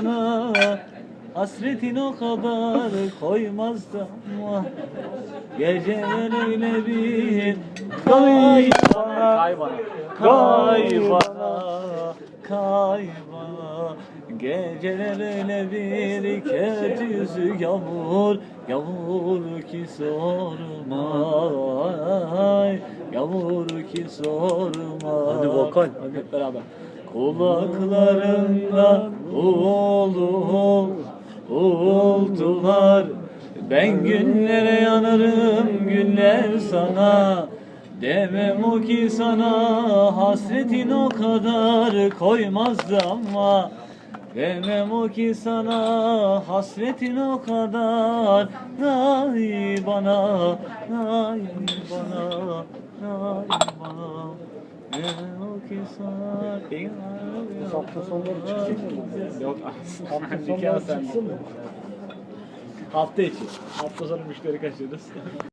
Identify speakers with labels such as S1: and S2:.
S1: sana Hasretin o kadar koymaz da Geceler öyle bir Kay bana
S2: Kay bana.
S1: Kay bana Kay bana Geceler öyle bir kötü yüzü yağmur Yağmur ki sorma Yağmur ki sorma
S2: Hadi vokal. Hadi beraber.
S1: Kulaklarımda uğuldu uğultular Ben günlere yanarım günler sana. Demem o ki sana hasretin o kadar koymazdı ama. Demem o ki sana hasretin o kadar. Nay bana, nay bana, nay bana. O
S2: Hafta sonları çıksın mı? Yok. Hafta sonları çıksın mı?
S1: Hafta içi
S2: Hafta sonu müşteri kaçırırız.